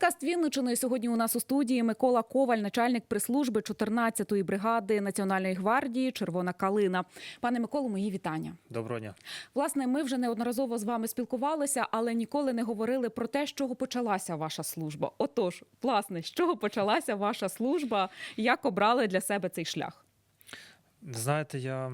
Підкаст Вінничини сьогодні у нас у студії Микола Коваль, начальник прес-служби 14-ї бригади Національної гвардії Червона калина. Пане Миколо, мої вітання. Доброго дня. Власне, ми вже неодноразово з вами спілкувалися, але ніколи не говорили про те, з чого почалася ваша служба. Отож, власне, з чого почалася ваша служба? Як обрали для себе цей шлях? Знаєте, я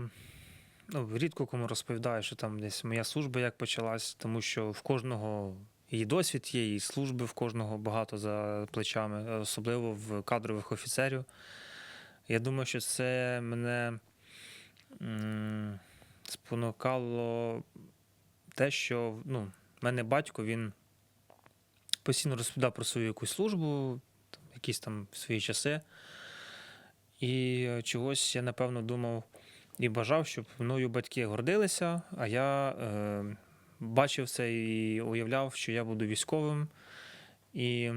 ну, рідко кому розповідаю, що там десь моя служба як почалась, тому що в кожного і досвід є, і служби в кожного багато за плечами, особливо в кадрових офіцерів. Я думаю, що це мене спонукало те, що ну, в мене батько він постійно розповідав про свою якусь службу, якісь там свої часи. І е, чогось я напевно думав і бажав, щоб мною батьки гордилися, а я е, бачив це і уявляв, що я буду військовим. І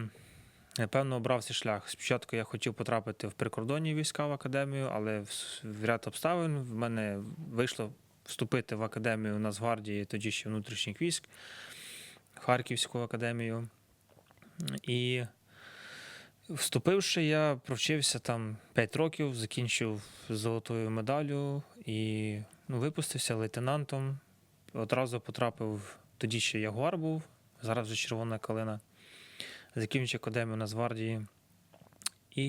напевно обрав цей шлях. Спочатку я хотів потрапити в прикордонні війська в академію, але в, ряд обставин в мене вийшло вступити в академію Нацгвардії, тоді ще внутрішніх військ, Харківську академію. І Вступивши, я провчився там 5 років, закінчив золотою медаллю і ну, випустився лейтенантом. Одразу потрапив, тоді ще Ягуар був, зараз вже червона калина. Закінчив академію Нацгвардії. І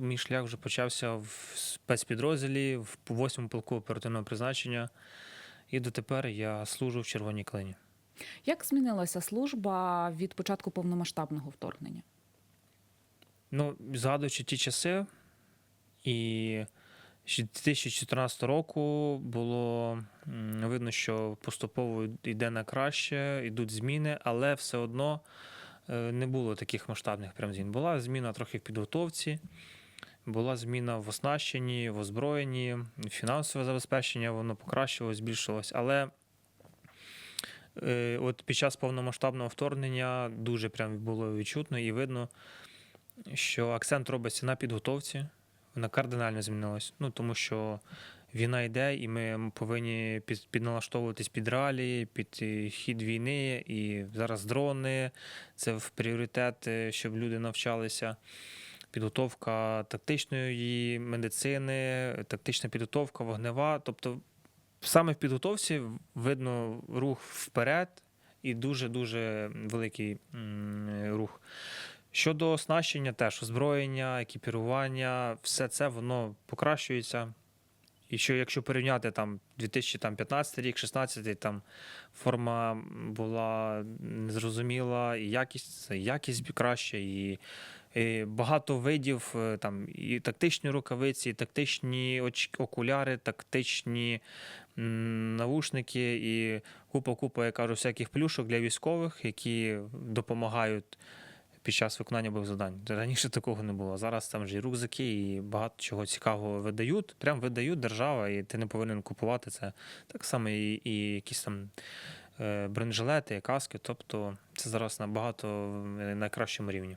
мій шлях вже почався в спецпідрозділі, в 8 полку оперативного призначення. І дотепер я служу в червоній калині. Як змінилася служба від початку повномасштабного вторгнення? Ну, згадуючи ті часи, і 2014 року було видно, що поступово йде на краще, йдуть зміни, але все одно е, не було таких масштабних прям змін. Була зміна трохи в підготовці, була зміна в оснащенні, в озброєнні, фінансове забезпечення, воно покращилось, збільшилось. Але е, от під час повномасштабного вторгнення дуже прям було відчутно і видно, що акцент робиться на підготовці, вона кардинально змінилась. Ну тому що війна йде, і ми повинні під, підналаштовуватись під реалії, під е, хід війни, і зараз дрони це в пріоритет, е, щоб люди навчалися. Підготовка тактичної медицини, тактична підготовка, вогнева. Тобто, саме в підготовці видно рух вперед і дуже-дуже великий м, рух. Щодо оснащення, теж озброєння, екіпірування, все це воно покращується. І що якщо порівняти там 2015 рік, 16 там форма була незрозуміла, і якість, якість краще, і, і багато видів е, там і тактичні рукавиці, і тактичні оч- окуляри, тактичні м, навушники, і купа-купа, я кажу, всяких плюшок для військових, які допомагають під час виконання бойових завдань. Раніше такого не було. Зараз там ж і рюкзаки, і багато чого цікавого видають. Прям видають держава, і ти не повинен купувати це. Так само і, і якісь там е, бронежилети, каски. Тобто це зараз набагато багато на кращому рівні.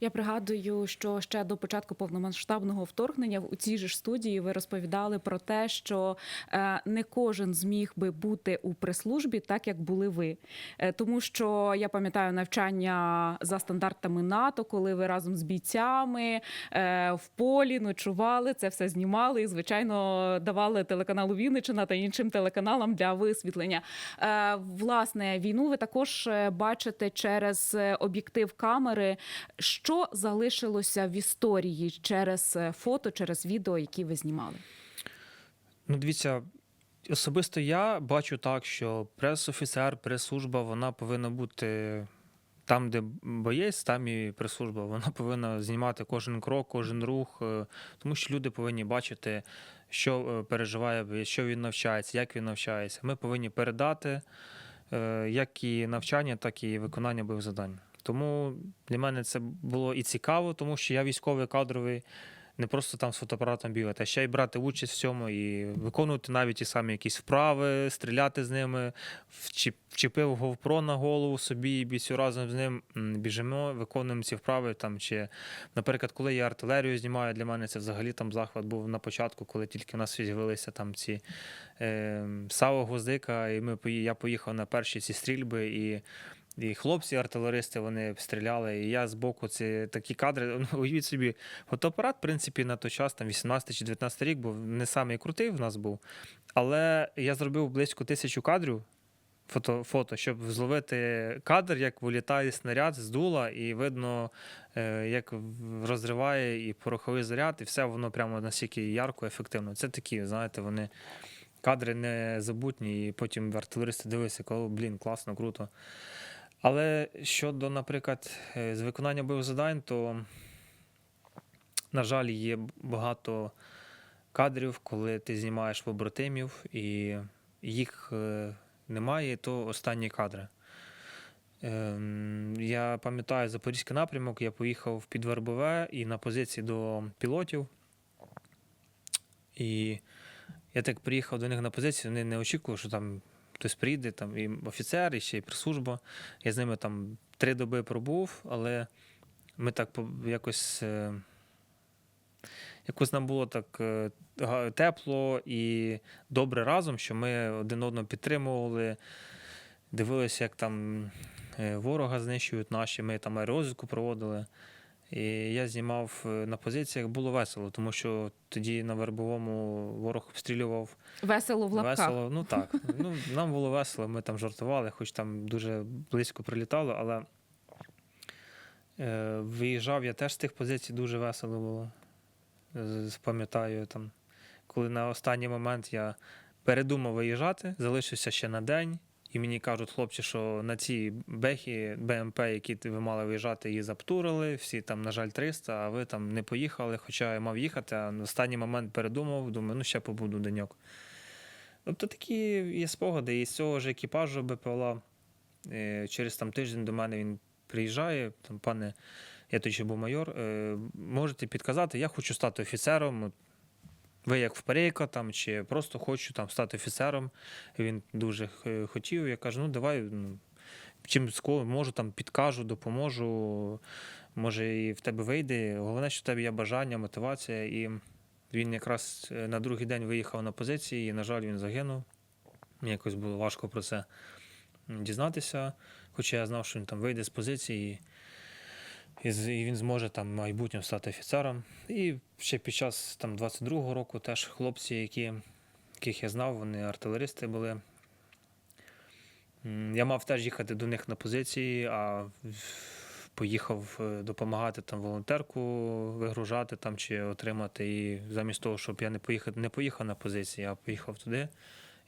Я пригадую, що ще до початку повномасштабного вторгнення у цій же ж студії ви розповідали про те, що е, не кожен зміг би бути у прес-службі так, як були ви. Е, Тому що я пам'ятаю навчання за стандартами НАТО, коли ви разом з бійцями е, в полі ночували, це все знімали і, звичайно, давали телеканалу Вінничина та іншим телеканалам для висвітлення. Власне, війну ви також бачите через об'єктив камери. Що залишилося в історії через е, фото, через відео, які ви знімали? Ну, дивіться, особисто я бачу так, що прес-офіцер, прес-служба, вона повинна бути там, де боєць, там і прес-служба. Вона повинна знімати кожен крок, кожен рух, е, тому що люди повинні бачити, що е, переживає що він навчається, як він навчається. Ми повинні передати як і навчання, так і виконання бойових завдань. Тому для мене це було і цікаво, тому що я військовий кадровий, не просто там з фотоапаратом бігати, а ще й брати участь в цьому і виконувати навіть ті самі якісь вправи, стріляти з ними, вчепив GoPro на голову собі і бійцю разом з ним біжимо, виконуємо ці вправи. Там, чи, наприклад, коли я артилерію знімаю, для мене це взагалі там захват був на початку, коли тільки в нас з'явилися там ці е, Саво Гвоздика, і ми, я поїхав на перші ці стрільби і І хлопці, артилеристи, вони стріляли. І я збоку це такі кадри. Ну, уявіть собі, фотоапарат, в принципі, на той час, там 18 чи 19 рік, був не самий крутий в нас був. Але я зробив близько тисячу кадрів. Фото, фото, щоб зловити кадр, як вилітає снаряд з дула, і видно, е, як розриває і пороховий заряд, і все воно прямо настільки ярко, ефективно. Це такі, знаєте, вони кадри незабутні, і потім артилеристи дивилися, коли, блін, класно, круто. Але щодо, наприклад, е, з виконання бойових завдань, то, на жаль, є багато кадрів, коли ти знімаєш побратимів і їх е, немає, то останні кадри. Ем, Я пам'ятаю Запорізький напрямок, я поїхав під Вербове і на позиції до пілотів. І я так приїхав до них на позицію, вони не очікували, що там хтось прийде, там і офіцер, і ще й прес-служба. Я з ними там три доби пробув, але ми так якось. е, Якось нам було так е, тепло і добре разом, що ми один одного підтримували, дивилися, як там е, ворога знищують наші, ми там аеророзвідку проводили. І я знімав е, на позиціях, було весело, тому що тоді на вербовому ворог обстрілював Весело в лапках. Весело, ну так. Ну, нам було весело, ми там жартували, хоч там дуже близько прилітало, але е, виїжджав я теж з тих позицій дуже весело було. Пам'ятаю, там, коли на останній момент я передумав виїжджати, залишився ще на день. І мені кажуть, хлопці, що на ці бехи БМП, які ви мали виїжджати, її заптурили, всі там, на жаль, 300, а ви там не поїхали, хоча я мав їхати, а на останній момент передумав, думаю, ну ще побуду деньок. Тобто такі є спогади. І з цього ж екіпажу БПЛА е, через там тиждень до мене він приїжджає. Там, пане, я тоді був майор, е, можете підказати, я хочу стати офіцером. Ви як вперейка там, чи просто хочу там стати офіцером. Він дуже хотів. Я кажу, ну давай. ну, Чим можу, там підкажу, допоможу. Може, і в тебе вийде. Головне, що в тебе є бажання, мотивація. І він якраз е, на другий день виїхав на позиції, і, на жаль, він загинув. Мені якось було важко про це дізнатися. Хоча я знав, що він там вийде з позиції, і, він зможе там в майбутньому стати офіцером. І ще під час там 22-го року теж хлопці, які, яких я знав, вони артилеристи були. Я мав теж їхати до них на позиції, а поїхав е, допомагати там волонтерку вигружати там чи отримати. І замість того, щоб я не поїхав, не поїхав на позиції, а поїхав туди.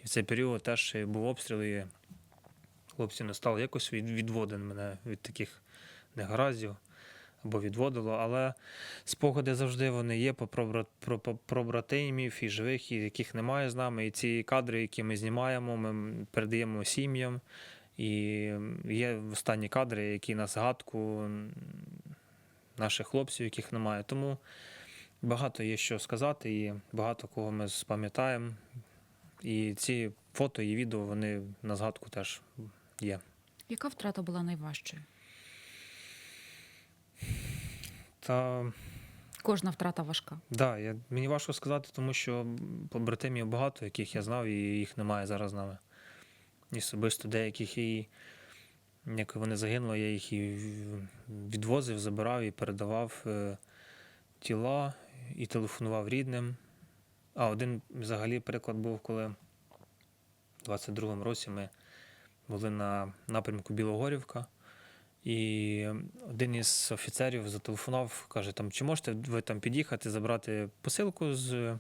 І в цей період теж був обстріл, і хлопці не стали якось від, мене від таких негараздів або відводило. Але спогади завжди вони є про, про, про братимів і живих, і яких немає з нами. І ці кадри, які ми знімаємо, ми передаємо сім'ям. І є останні кадри, які на згадку наших хлопців, яких немає. Тому багато є що сказати, і багато кого ми спам'ятаємо. І ці фото і відео вони на згадку теж є. Яка втрата була найважчою? Та Кожна втрата важка. да, я, мені важко сказати, тому що побратимів багато, яких я знав, і їх немає зараз з нами. І особисто деяких і як вони загинули, я їх і відвозив, забирав і передавав е, тіла і телефонував рідним. А один взагалі приклад був, коли в 22-му році ми були на напрямку Білогорівка. І один із офіцерів зателефонував, каже, там, чи можете ви там під'їхати, забрати посилку з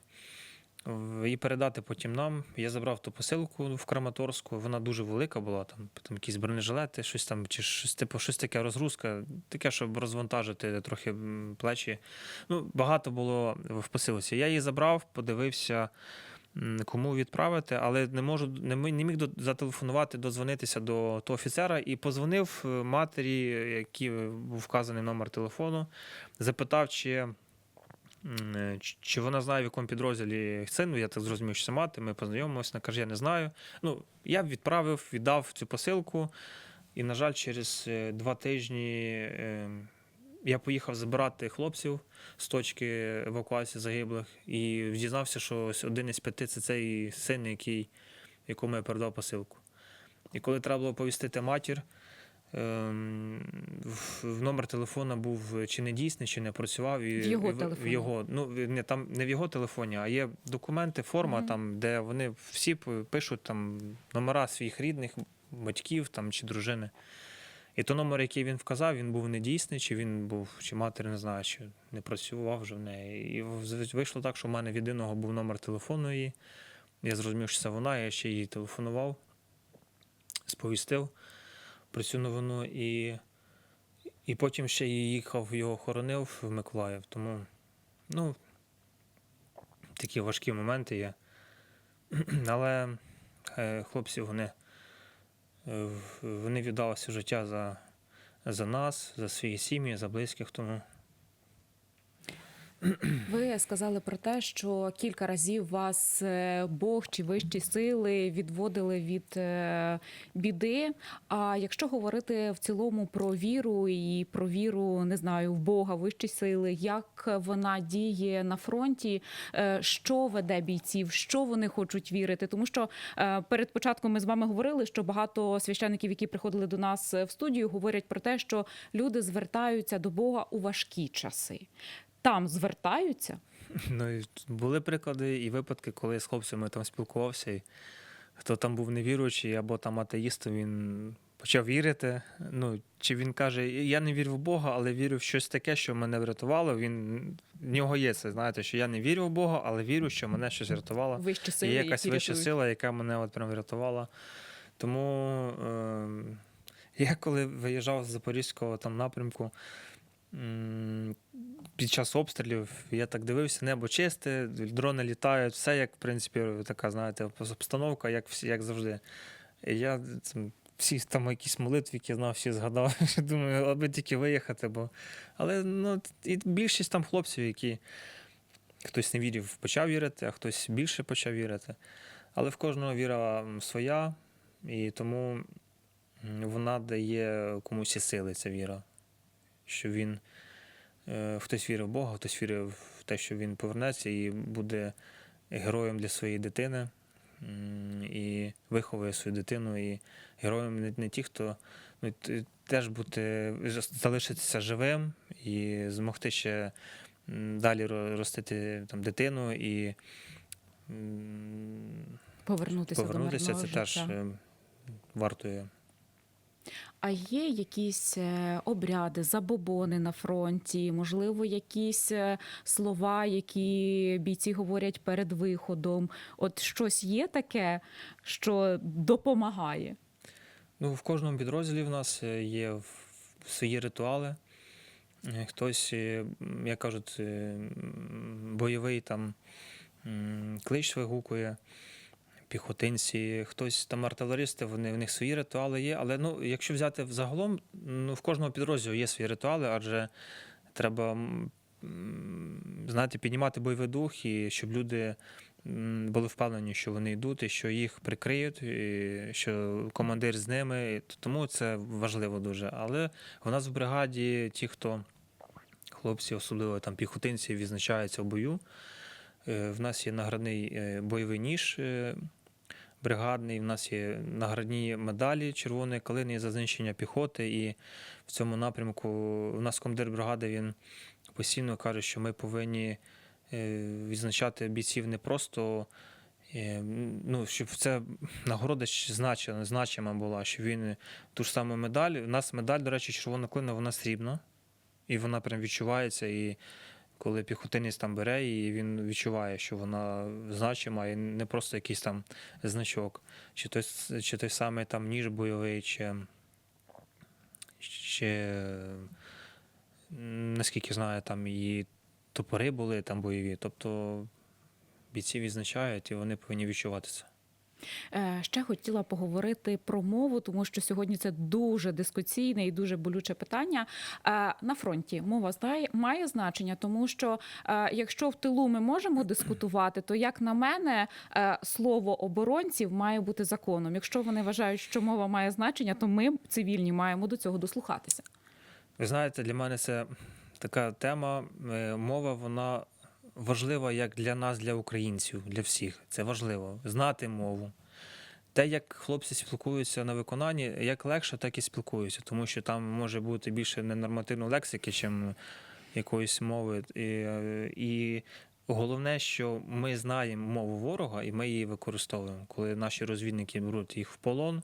і передати потім нам. Я забрав ту посилку в Краматорську, вона дуже велика була, там, там якісь бронежилети, щось там, чи щось, типу, щось таке розгрузка, таке, щоб розвантажити трохи плечі. Ну, багато було в посилці. Я її забрав, подивився. Кому відправити, але не можу не, не міг до- зателефонувати, дозвонитися до того офіцера і позвонив е, матері, який був вказаний номер телефону, запитав, чи, е, чи вона знає, в якому підрозділі син. Ну, Я так зрозумів, що це мати. Ми познайомилися. Вона каже, я не знаю. Ну, я відправив, віддав цю посилку, і, на жаль, через е, два тижні е, я поїхав забирати хлопців з точки евакуації загиблих і дізнався, що ось один із п'яти це цей син, який, якому я передав посилку. І коли треба було повістити матір, ем, в, номер телефона був чи не дійсний, чи не працював. І, В його телефоні? В його, ну, не, там, не в його телефоні, а є документи, форма, Мгм. там, де вони всі пишуть там, номера своїх рідних, батьків там, чи дружини. І то номер, який він вказав, він був недійсний, чи він був, чи матері не знаю, чи не працював вже в неї. І вийшло так, що в мене в єдиного був номер телефону її. Я зрозумів, що це вона, я ще їй телефонував, сповістив про цю новину, і, і потім ще я їхав, його хоронив в Миколаїв. Тому, ну, такі важкі моменти є. Але е, хлопці, вони, вони віддалися життя за, за нас, за свої сім'ї, за близьких. Тому Ви сказали про те, що кілька разів вас е, Бог чи вищі сили відводили від е, біди. А якщо говорити в цілому про віру і про віру, не знаю, в Бога, вищі сили, як вона діє на фронті, е, що веде бійців, що вони хочуть вірити? Тому що перед початком ми з вами говорили, що багато священиків, які приходили до нас в студію, говорять про те, що люди звертаються до Бога у важкі часи. Там звертаються. Ну, і були приклади і випадки, коли з хлопцями там спілкувався, і хто там був невіруючий або там атеїстом, він почав вірити. Ну, чи він каже, я не вірю в Бога, але вірю в щось таке, що мене врятувало. Він в нього є це, знаєте, що я не вірю в Бога, але вірю, що мене щось врятувало. Вищі І є якась вища рятують. сила, яка мене от прям врятувала. Тому е, я коли виїжджав з Запорізького там напрямку, під час обстрілів я так дивився, небо чисте, дрони літають, все як, в принципі, така, знаєте, обстановка, як, як завжди. І я цим, всі там якісь молитви, які знав, всі згадав. Думаю, аби тільки виїхати. Бо... Але ну, і більшість там хлопців, які хтось не вірив, почав вірити, а хтось більше почав вірити. Але в кожного віра своя, і тому вона дає комусь і сили, ця віра. Що він е, хтось вірив в Бога, хтось вірив в те, що він повернеться і буде героєм для своєї дитини. І виховує свою дитину. І героєм не, ті, хто ну, теж бути, залишитися живим і змогти ще далі ростити там, дитину і Повернутися, повернутися, до це мирного теж вартує. А є якісь е, обряди, забобони на фронті, можливо, якісь е, слова, які бійці говорять перед виходом. От щось є таке, що допомагає. Ну, в кожному підрозділі в нас е, є свої ритуали. Хтось, як кажуть, бойовий там клич вигукує, піхотинці, хтось там артилеристи, вони, в них свої ритуали є. Але ну, якщо взяти взагалом, ну, в кожному підрозділу є свої ритуали, адже треба знаєте, піднімати бойовий дух і щоб люди були впевнені, що вони йдуть, і що їх прикриють, і що командир з ними. Тому це важливо дуже. Але у нас в бригаді ті, хто хлопці, особливо там піхотинці, відзначаються в бою. Е, В нас є наградний е, бойовий ніж е, бригадний, в нас є наградні медалі червоної калини за знищення піхоти. І в цьому напрямку у нас командир бригади він постійно каже, що ми повинні відзначати бійців не просто. Ну, щоб це нагорода значена, значима була, що він ту ж саму медаль. У нас медаль, до речі, червона клина, вона срібна, і вона прям відчувається. І коли піхотинець там бере її, він відчуває, що вона значима, і не просто якийсь там значок. Чи той, чи той самий там ніж бойовий, чи, чи наскільки знаю, там і топори були там бойові. Тобто бійці відзначають і вони повинні відчувати це. Е, Ще хотіла поговорити про мову, тому що сьогодні це дуже дискусійне і дуже болюче питання. Е, На фронті мова має значення, тому що е, якщо в тилу ми можемо дискутувати, то як на мене, слово оборонців має бути законом. Якщо вони вважають, що мова має значення, то ми цивільні маємо до цього дослухатися. Ви знаєте, для мене це така тема. Мова, вона важлива як для нас, для українців, для всіх. Це важливо. Знати мову. те, як хлопці спілкуються на виконанні, як легше, так і спілкуються, тому що там може бути більше ненормативної лексики, чим якоїсь мови. І, і головне, що ми знаємо мову ворога, і ми її використовуємо. Коли наші розвідники беруть їх в полон,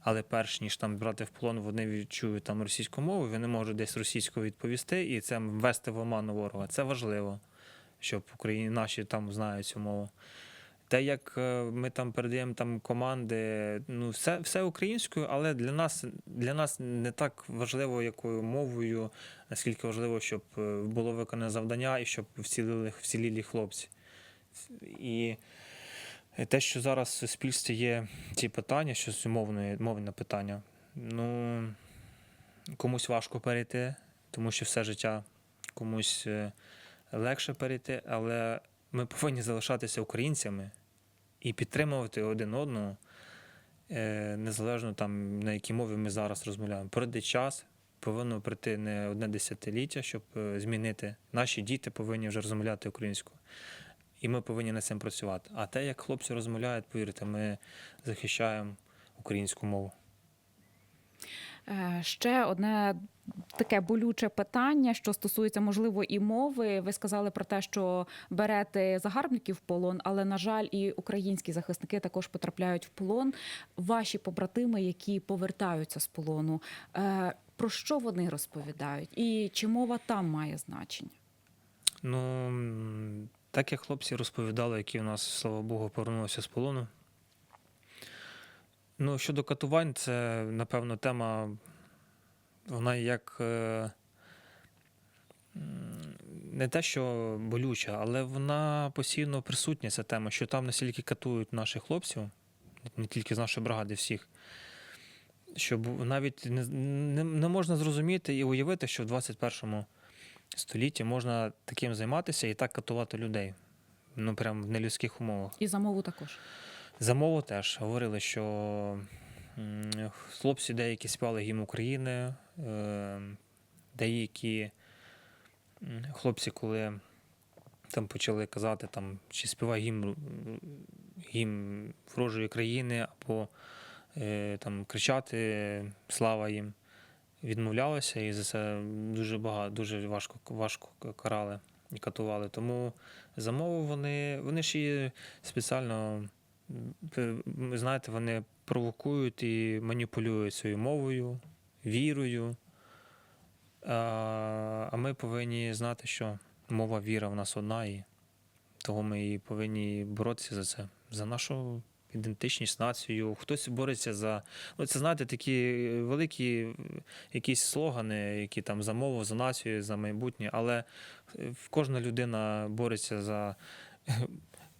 але перш ніж там брати в полон, вони відчують там російську мову, вони можуть десь російською відповісти і це ввести в оману ворога. Це важливо, щоб Україні наші там знають цю мову. Те, як е, ми там передаємо там команди, ну все, все українською, але для нас для нас не так важливо, якою мовою, наскільки важливо, щоб е, було виконане завдання і щоб вцілили вцілілі хлопці. І те, що зараз в суспільстві є ці питання, що з мовне питання, ну комусь важко перейти, тому що все життя комусь е, легше перейти, але ми повинні залишатися українцями і підтримувати один одного, е, незалежно там на якій мові ми зараз розмовляємо. Пройде час, повинно пройти не одне десятиліття, щоб е, змінити. Наші діти повинні вже розмовляти українською. І ми повинні над цим працювати. А те, як хлопці розмовляють, повірте, ми захищаємо українську мову. Е, Ще одне таке болюче питання, що стосується можливо і мови. Ви сказали про те, що берете загарбників в полон, але на жаль, і українські захисники також потрапляють в полон. Ваші побратими, які повертаються з полону, е, про що вони розповідають, і чи мова там має значення? Ну, так як хлопці розповідали, які у нас, слава Богу, повернулися з полону. Ну, щодо катувань, це, напевно, тема, вона як е, не те, що болюча, але вона постійно присутня, ця тема, що там настільки катують наших хлопців, не тільки з нашої бригади, всіх, що навіть не, не, не можна зрозуміти і уявити, що в 21 столітті можна таким займатися і так катувати людей. Ну, прям в нелюдських умовах. І за мову також. За мову теж говорили, що хлопці деякі співали гімн України, е, деякі хлопці, коли там почали казати, там, чи співай гімн, гімн ворожої країни, або е, там, кричати Слава їм, відмовлялися, і за це дуже багато, дуже важко, важко карали і катували. Тому за мову вони, вони ж спеціально Пе- ви знаєте, вони провокують і маніпулюють своєю мовою, вірою. А, ми повинні знати, що мова віра в нас одна, і того ми і повинні боротися за це, за нашу ідентичність, націю. Хтось бореться за. Ну, це знаєте, такі великі якісь слогани, які там за мову, за націю, за майбутнє, але е, кожна людина бореться за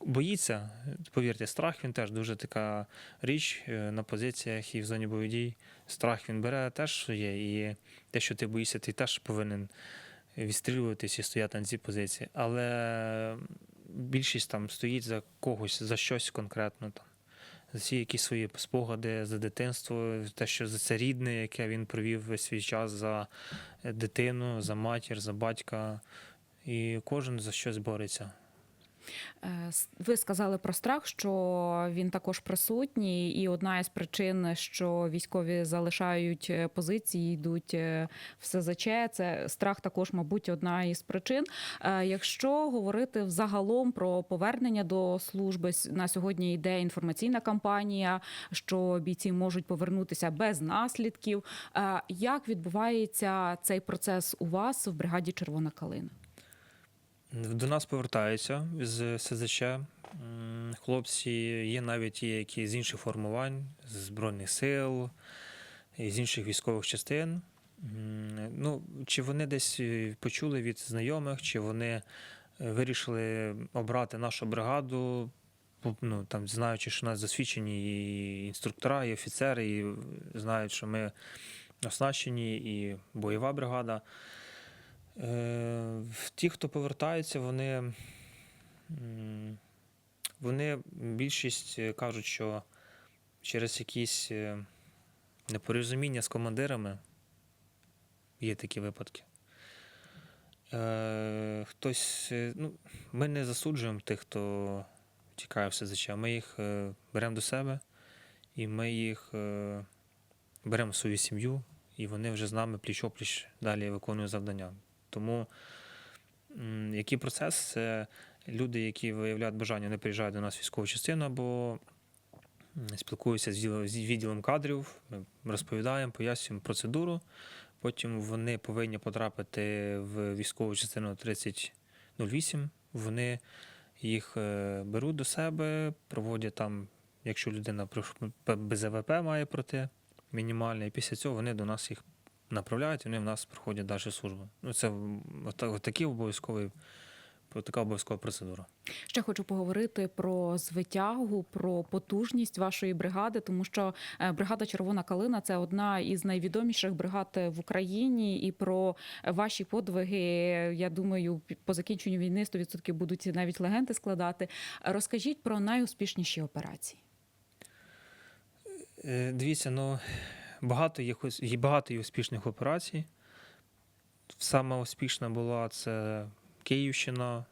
боїться. Повірте, страх він теж дуже така річ е, на позиціях і в зоні бойових дій. Страх він бере теж своє, і те, що ти боїшся, ти теж повинен відстрілюватись і стояти на цій позиції. Але більшість там стоїть за когось, за щось конкретно там. За ці якісь свої спогади за дитинство, те, що за це рідне, яке він провів весь свій час за дитину, за матір, за батька. І кожен за щось бореться. Е, Ви сказали про страх, що він також присутній, і одна із причин, що військові залишають е, позиції, йдуть е, в СЗЧ, це страх також, мабуть, одна із причин. Якщо говорити взагалом про повернення до служби, на сьогодні йде інформаційна кампанія, що бійці можуть повернутися без наслідків. Як відбувається цей процес у вас в бригаді Червона калина? До нас повертаються з СЗЧ. Хлопці є навіть є які з інших формувань, з Збройних сил, з інших військових частин. Ну, чи вони десь е, почули від знайомих, чи вони е, вирішили обрати нашу бригаду, ну, там, знаючи, що у нас засвідчені і інструктора, і офіцери, і знають, що ми оснащені, і бойова бригада. Е, Ті, хто повертаються, вони, вони більшість е, кажуть, що через якісь е, непорозуміння з командирами є такі випадки. Хтось, ну, ми не засуджуємо тих, хто тікає в СЗЧ, ми їх беремо до себе і ми їх беремо в свою сім'ю, і вони вже з нами пліч-опліч далі виконують завдання. Тому який процес? Це люди, які виявляють бажання, не приїжджають до нас військову частину або спілкуються з відділом- кадрів, розповідаємо, пояснюємо процедуру. Потім вони повинні потрапити в військову частину 3008. Вони їх е, беруть до себе, проводять там, якщо людина без АВП має пройти мінімальне, і після цього вони до нас їх направляють, і вони в нас проходять далі службу. Ну, це отакий обов'язковий, така обов'язкова процедура. Ще хочу поговорити про звитягу, про потужність вашої бригади, тому що е, бригада Червона калина це одна із найвідоміших бригад в Україні. І про ваші подвиги, я думаю, по закінченню війни 100% будуть навіть легенди складати. Розкажіть про найуспішніші операції. Е, Дивіться, ну багато є, багато є успішних операцій. Сама успішна була це Київщина.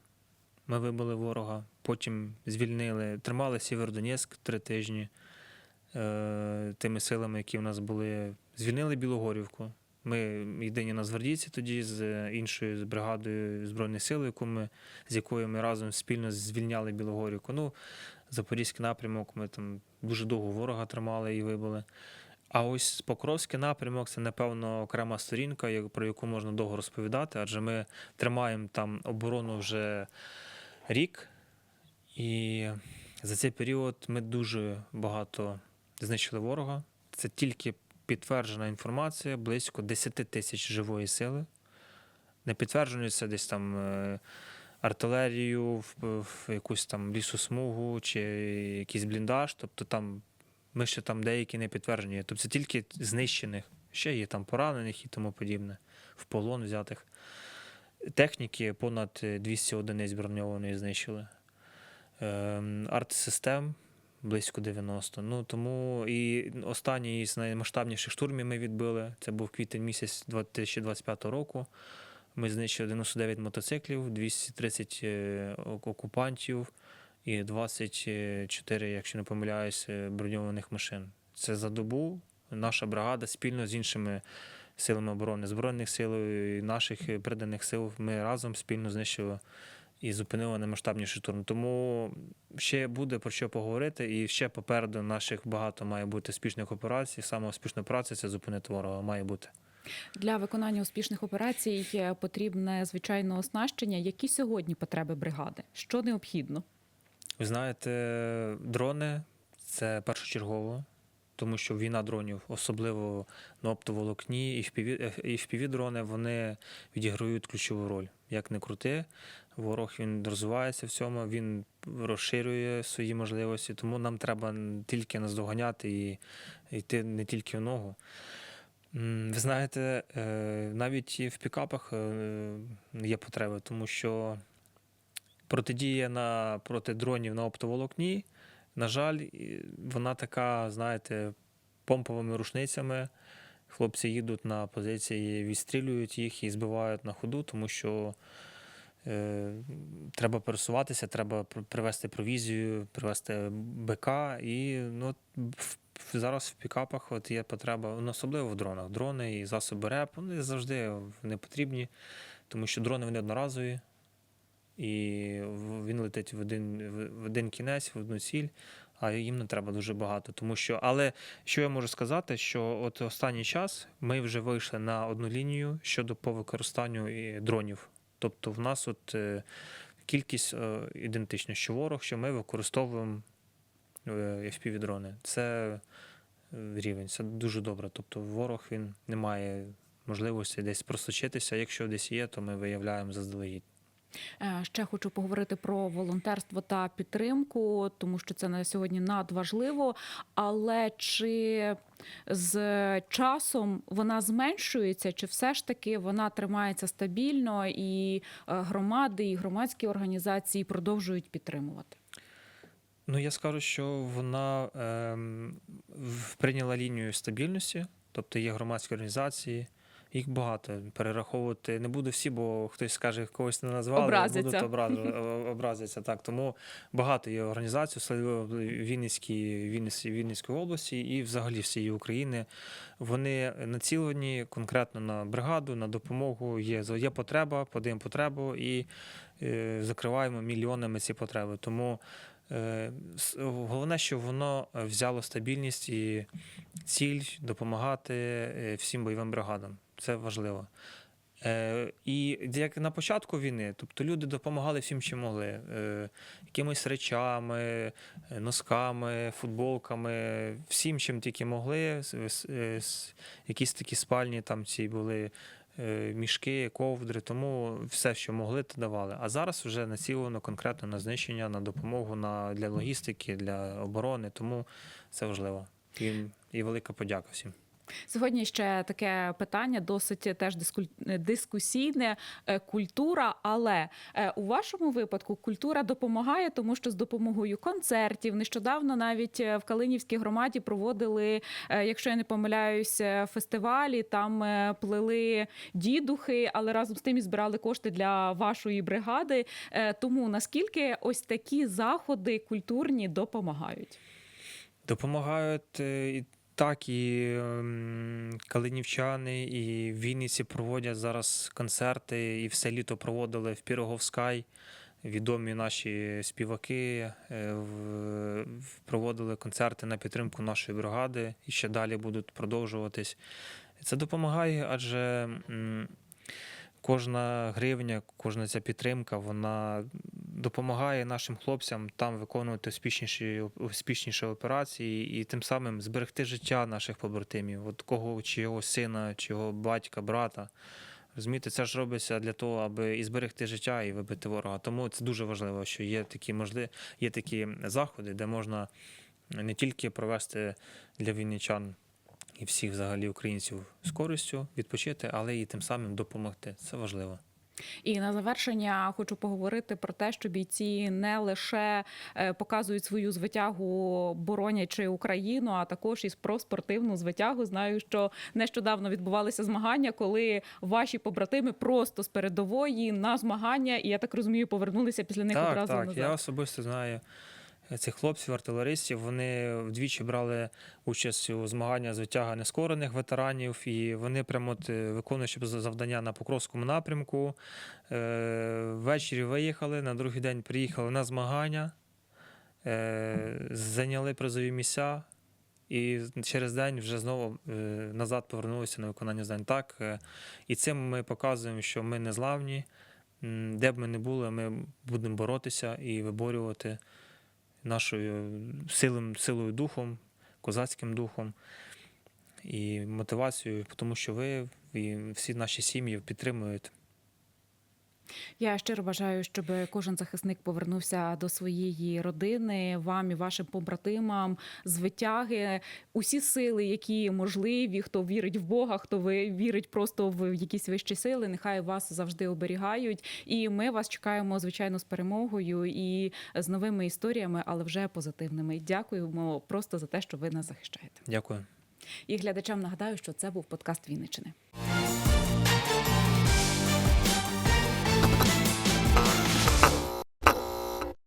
Ми вибили ворога, потім звільнили, тримали Сєвєродонецьк три тижні е, тими силами, які в нас були. Звільнили Білогорівку. Ми єдині нацгвардійці тоді з іншою бригадою Збройних сил, яку ми, з якою ми разом спільно звільняли Білогорівку. Ну, Запорізький напрямок ми там дуже довго ворога тримали і вибили. А ось Покровський напрямок це, напевно, окрема сторінка, про яку можна довго розповідати, адже ми тримаємо там оборону вже рік. І за цей період ми дуже багато знищили ворога. Це тільки підтверджена інформація, близько 10 тисяч живої сили. Не підтверджується десь там е, артилерію, в, в якусь там лісосмугу чи якийсь бліндаж. Тобто там ми ще там деякі не підтверджені. Тобто це тільки знищених, ще є там поранених і тому подібне, в полон взятих. Техніки понад 200 одиниць броньованої знищили. Ем, Арт-систем близько 90. Ну тому і останній із наймасштабніших штурмів ми відбили. Це був квітень місяць 2025 року. Ми знищили 99 мотоциклів, 230 е, окупантів і 24, якщо не помиляюсь, е, броньованих машин. Це за добу наша бригада спільно з іншими силами оборони Збройних сил і наших е, приданих сил. Ми разом спільно знищили і зупинили наймасштабніший штурм. Тому ще буде про що поговорити, і ще попереду наших багато має бути успішних операцій. Саме успішна операція це зупинити ворога. Має бути. Для виконання успішних операцій е, потрібне звичайно оснащення. Які сьогодні потреби бригади? Що необхідно? Ви знаєте, дрони це першочергово, тому що війна дронів, особливо на оптоволокні і FPV, і FPV дрони, вони відіграють ключову роль. Як не крути, ворог він розвивається в цьому, він розширює свої можливості, тому нам треба тільки наздоганяти і йти не тільки в ногу. Ви знаєте, е, навіть і в пікапах е, є потреби, тому що протидія на проти дронів на оптоволокні, на жаль, вона така, знаєте, помповими рушницями. Хлопці їдуть на позиції, відстрілюють їх і збивають на ходу, тому що е, треба пересуватися, треба пр- привезти провізію, привезти БК. І ну, в- зараз в пікапах от є потреба, ну, особливо в дронах. Дрони і засоби РЕП, вони завжди вони потрібні, тому що дрони вони одноразові. І він летить в один, в- один кінець, в одну ціль, а їм не треба дуже багато. Тому що, але що я можу сказати, що от останній час ми вже вийшли на одну лінію щодо по використанню дронів. Тобто, в нас от е, кількість е, ідентична, що ворог, що ми використовуємо е, FPV-дрони. Це е, рівень, це дуже добре. Тобто ворог він не має можливості десь просочитися. Якщо десь є, то ми виявляємо заздалегідь. Е, Ще хочу поговорити про волонтерство та підтримку, тому що це на сьогодні надважливо. Але чи з часом вона зменшується, чи все ж таки вона тримається стабільно, і е, громади, і громадські організації продовжують підтримувати? Ну, я скажу, що вона ем, прийняла лінію стабільності, тобто є громадські організації, Їх багато. Перераховувати не буду всі, бо хтось скаже, когось не назвали, Образяться. будуть образ, образяться. Так, тому багато є організацій, особливо в Вінницькій, Вінниці, Вінницької області і взагалі всієї України. Вони націлені конкретно на бригаду, на допомогу. Є, є потреба, подаємо потребу і е, закриваємо мільйонами ці потреби. Тому е, головне, що воно взяло стабільність і ціль допомагати е, всім бойовим бригадам. Це важливо. Е, і як на початку війни, тобто люди допомагали всім, чим могли. Е, якимись речами, е, носками, футболками, всім, чим тільки могли. С- е, Якісь такі спальні там ці були е, мішки, ковдри, тому все, що могли, то давали. А зараз вже націлено конкретно на знищення, на допомогу на, для логістики, для оборони, тому це важливо. І, і велика подяка всім. Сьогодні ще таке питання, досить теж дискусійне е, культура. Але е, у вашому випадку культура допомагає, тому що з допомогою концертів нещодавно навіть е, в Калинівській громаді проводили, якщо я не помиляюсь, фестивалі. Там плели дідухи, але разом з тим і збирали кошти для вашої бригади. Тому наскільки ось такі заходи культурні допомагають? Допомагають так, і ем, калинівчани, і в Вінниці проводять зараз концерти, і все літо проводили в Піроговскай. Відомі наші співаки е, проводили концерти на підтримку нашої бригади і ще далі будуть продовжуватись. Це допомагає, адже кожна гривня, кожна ця підтримка, вона допомагає нашим хлопцям там виконувати успішніші, успішніші операції і тим самим зберегти життя наших побратимів, от кого чи його сина, чи його батька, брата. Розумієте, це ж робиться для того, аби і зберегти життя, і вибити ворога. Тому це дуже важливо, що є такі можливі, є такі заходи, де можна не тільки провести для вінничан і всіх взагалі українців з користю відпочити, але і тим самим допомогти. Це важливо. І на завершення хочу поговорити про те, що бійці не лише е, показують свою звитягу, боронячи Україну, а також і про спортивну звитягу. Знаю, що нещодавно відбувалися змагання, коли ваші побратими просто з передової на змагання, і я так розумію, повернулися після них так, одразу так. назад. Я особисто знаю цих хлопців, артилеристів. Вони вдвічі брали участь у змаганнях з витяга нескорених ветеранів, і вони прямо е, виконуючи завдання на Покровському напрямку. Е, ввечері виїхали, на другий день приїхали на змагання, е, зайняли призові місця. І через день вже знову назад повернулися на виконання здань. Так, і цим ми показуємо, що ми не зламні, де б ми не були, ми будемо боротися і виборювати нашою силою, силою духом, козацьким духом і мотивацією, тому що ви і всі наші сім'ї підтримують. Я щиро бажаю, щоб кожен захисник повернувся до своєї родини, вам і вашим побратимам з витяги, усі сили, які можливі, хто вірить в Бога, хто ви вірить просто в якісь вищі сили. Нехай вас завжди оберігають. І ми вас чекаємо, звичайно, з перемогою і з новими історіями, але вже позитивними. Дякуємо просто за те, що ви нас захищаєте. Дякую. І глядачам нагадаю, що це був подкаст Вінничини.